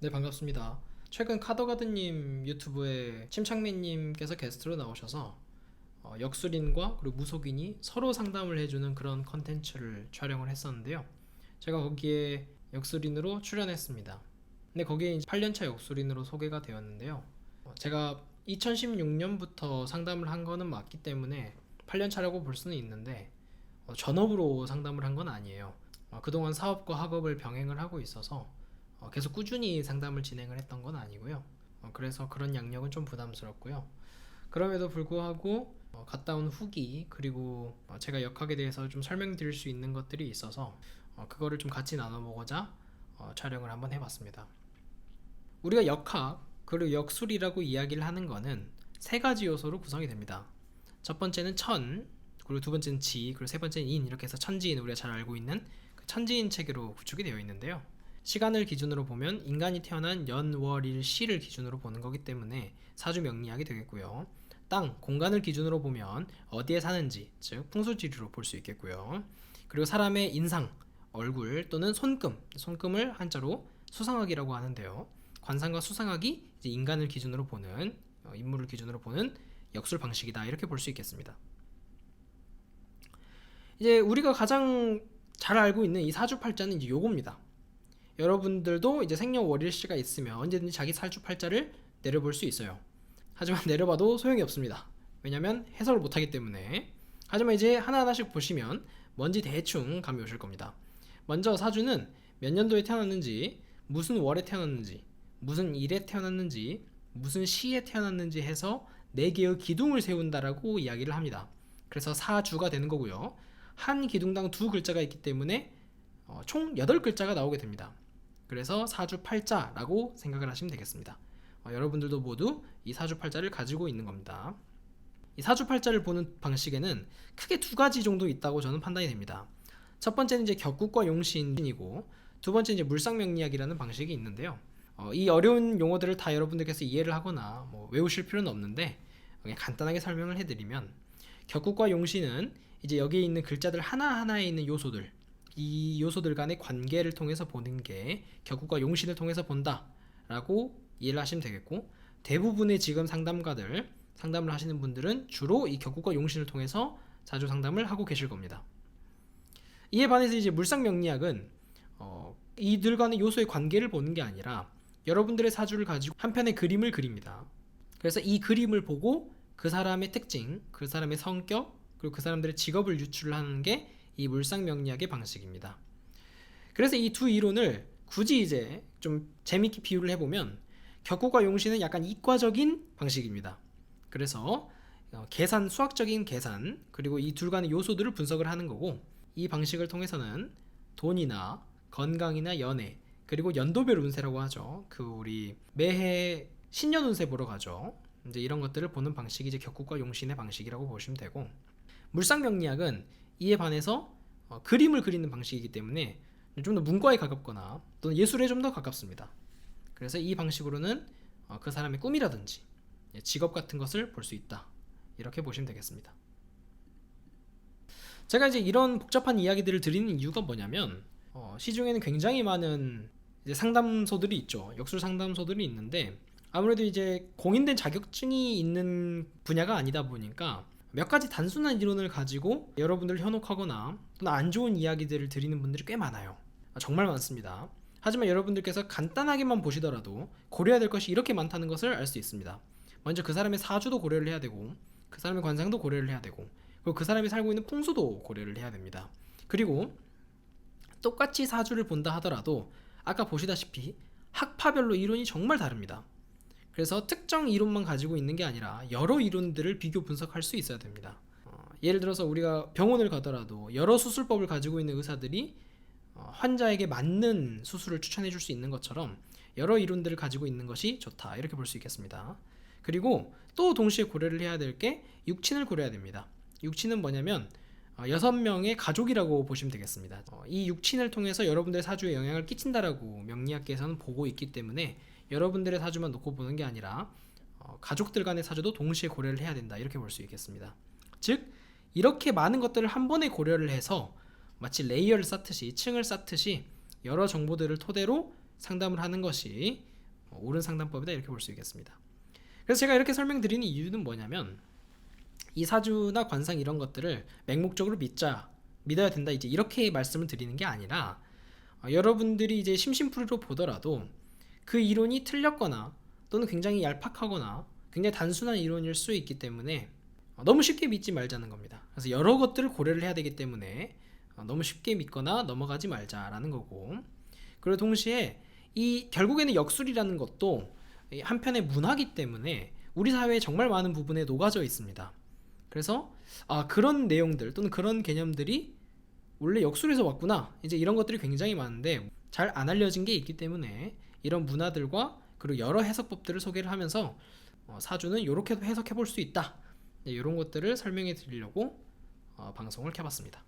네 반갑습니다. 최근 카더가드님 유튜브에 침착맨님께서 게스트로 나오셔서 어, 역술인과 그리고 무속인이 서로 상담을 해주는 그런 컨텐츠를 촬영을 했었는데요. 제가 거기에 역술인으로 출연했습니다. 근데 거기에 이제 8년차 역술인으로 소개가 되었는데요. 어, 제가 2016년부터 상담을 한 거는 맞기 때문에 8년차라고 볼 수는 있는데 어, 전업으로 상담을 한 건 아니에요. 어, 그동안 사업과 학업을 병행을 하고 있어서 어, 계속 꾸준히 상담을 진행을 했던 건 아니고요. 어, 그래서 그런 양력은 좀 부담스럽고요. 그럼에도 불구하고 어, 갔다 온 후기 그리고 어, 제가 역학에 대해서 좀 설명드릴 수 있는 것들이 있어서 어, 그거를 좀 같이 나눠보고자 어, 촬영을 한번 해봤습니다. 우리가 역학 그리고 역술이라고 이야기를 하는 거는 세 가지 요소로 구성이 됩니다. 첫 번째는 천, 그리고 두 번째는 지, 그리고 세 번째는 인 이렇게 해서 천지인 우리가 잘 알고 있는 그 천지인 체계로 구축이 되어 있는데요. 시간을 기준으로 보면 인간이 태어난 연, 월, 일, 시를 기준으로 보는 거기 때문에 사주 명리학이 되겠고요. 땅, 공간을 기준으로 보면 어디에 사는지, 즉 풍수지리로 볼 수 있겠고요. 그리고 사람의 인상, 얼굴 또는 손금, 손금을 한자로 수상학이라고 하는데요. 관상과 수상학이 인간을 기준으로 보는 어, 인물을 기준으로 보는 역술 방식이다 이렇게 볼 수 있겠습니다. 이제 우리가 가장 잘 알고 있는 이 사주팔자는 이제 요겁니다. 여러분들도 이제 생년 월일 시가 있으면 언제든지 자기 사주팔자를 내려볼 수 있어요. 하지만 내려봐도 소용이 없습니다. 왜냐면 해석을 못하기 때문에. 하지만 이제 하나하나씩 보시면 뭔지 대충 감이 오실 겁니다. 먼저 사주는 몇 년도에 태어났는지, 무슨 월에 태어났는지, 무슨 일에 태어났는지, 무슨 시에 태어났는지 해서 네 개의 기둥을 세운다라고 이야기를 합니다. 그래서 사주가 되는 거고요. 한 기둥당 두 글자가 있기 때문에 어, 총 8글자가 나오게 됩니다. 그래서 사주팔자라고 생각을 하시면 되겠습니다. 어, 여러분들도 모두 이 사주팔자를 가지고 있는 겁니다. 이 사주팔자를 보는 방식에는 크게 두 가지 정도 있다고 저는 판단이 됩니다. 첫 번째는 이제 격국과 용신이고 두 번째 이제 물상명리학이라는 방식이 있는데요. 어, 이 어려운 용어들을 다 여러분들께서 이해를 하거나 뭐 외우실 필요는 없는데 그냥 간단하게 설명을 해드리면 격국과 용신은 이제 여기에 있는 글자들 하나하나에 있는 요소들 이 요소들 간의 관계를 통해서 보는 게 격국과 용신을 통해서 본다라고 이해를 하시면 되겠고 대부분의 지금 상담가들 상담을 하시는 분들은 주로 이 격국과 용신을 통해서 자주 상담을 하고 계실 겁니다. 이에 반해서 이제 물상 명리학은 어, 이들 간의 요소의 관계를 보는 게 아니라 여러분들의 사주를 가지고 한 편의 그림을 그립니다. 그래서 이 그림을 보고 그 사람의 특징, 그 사람의 성격, 그리고 그 사람들의 직업을 유출을 하는 게 이 물상 명리학의 방식입니다. 그래서 이 두 이론을 굳이 이제 좀 재밌게 비유를 해보면 격국과 용신은 약간 이과적인 방식입니다. 그래서 어, 계산 수학적인 계산 그리고 이 둘 간의 요소들을 분석을 하는 거고 이 방식을 통해서는 돈이나 건강이나 연애 그리고 연도별 운세라고 하죠. 그 우리 매해 신년 운세 보러 가죠. 이제 이런 것들을 보는 방식이 이제 격국과 용신의 방식이라고 보시면 되고 물상명리학은 이에 반해서 어, 그림을 그리는 방식이기 때문에 좀 더 문과에 가깝거나 또는 예술에 좀 더 가깝습니다. 그래서 이 방식으로는 어, 그 사람의 꿈이라든지 예, 직업 같은 것을 볼 수 있다. 이렇게 보시면 되겠습니다. 제가 이제 이런 복잡한 이야기들을 드리는 이유가 뭐냐면 어, 시중에는 굉장히 많은 상담소들이 있죠. 역술 상담소들이 있는데 아무래도 이제 공인된 자격증이 있는 분야가 아니다 보니까 몇 가지 단순한 이론을 가지고 여러분들을 현혹하거나 또는 안 좋은 이야기들을 드리는 분들이 꽤 많아요. 정말 많습니다. 하지만 여러분들께서 간단하게만 보시더라도 고려해야 될 것이 이렇게 많다는 것을 알 수 있습니다. 먼저 그 사람의 사주도 고려를 해야 되고 그 사람의 관상도 고려를 해야 되고 그리고 그 사람이 살고 있는 풍수도 고려를 해야 됩니다. 그리고 똑같이 사주를 본다 하더라도 아까 보시다시피 학파별로 이론이 정말 다릅니다. 그래서 특정 이론만 가지고 있는 게 아니라 여러 이론들을 비교 분석할 수 있어야 됩니다. 어, 예를 들어서 우리가 병원을 가더라도 여러 수술법을 가지고 있는 의사들이 어, 환자에게 맞는 수술을 추천해 줄 수 있는 것처럼 여러 이론들을 가지고 있는 것이 좋다 이렇게 볼 수 있겠습니다. 그리고 또 동시에 고려를 해야 될 게 육친을 고려해야 됩니다. 육친은 뭐냐면 어, 여섯 명의 가족이라고 보시면 되겠습니다. 어, 이 육친을 통해서 여러분들의 사주에 영향을 끼친다라고 명리학계에서는 보고 있기 때문에 여러분들의 사주만 놓고 보는 게 아니라 어, 가족들 간의 사주도 동시에 고려를 해야 된다 이렇게 볼 수 있겠습니다. 즉 이렇게 많은 것들을 한 번에 고려를 해서 마치 레이어를 쌓듯이 층을 쌓듯이 여러 정보들을 토대로 상담을 하는 것이 어, 옳은 상담법이다 이렇게 볼 수 있겠습니다. 그래서 제가 이렇게 설명드리는 이유는 뭐냐면 이 사주나 관상 이런 것들을 맹목적으로 믿자 믿어야 된다 이제 이렇게 말씀을 드리는 게 아니라 어, 여러분들이 이제 심심풀이로 보더라도 그 이론이 틀렸거나 또는 굉장히 얄팍하거나 굉장히 단순한 이론일 수 있기 때문에 어, 너무 쉽게 믿지 말자는 겁니다. 그래서 여러 것들을 고려를 해야 되기 때문에 어, 너무 쉽게 믿거나 넘어가지 말자라는 거고 그리고 동시에 이 결국에는 역술이라는 것도 이 한편의 문화기 때문에 우리 사회에 정말 많은 부분에 녹아져 있습니다. 그래서 아 그런 내용들 또는 그런 개념들이 원래 역술에서 왔구나 이제 이런 것들이 굉장히 많은데 잘 안 알려진 게 있기 때문에 이런 문화들과 그리고 여러 해석법들을 소개를 하면서 어, 사주는 이렇게도 해석해 볼 수 있다 이런 것들을 설명해 드리려고 어, 방송을 켜봤습니다.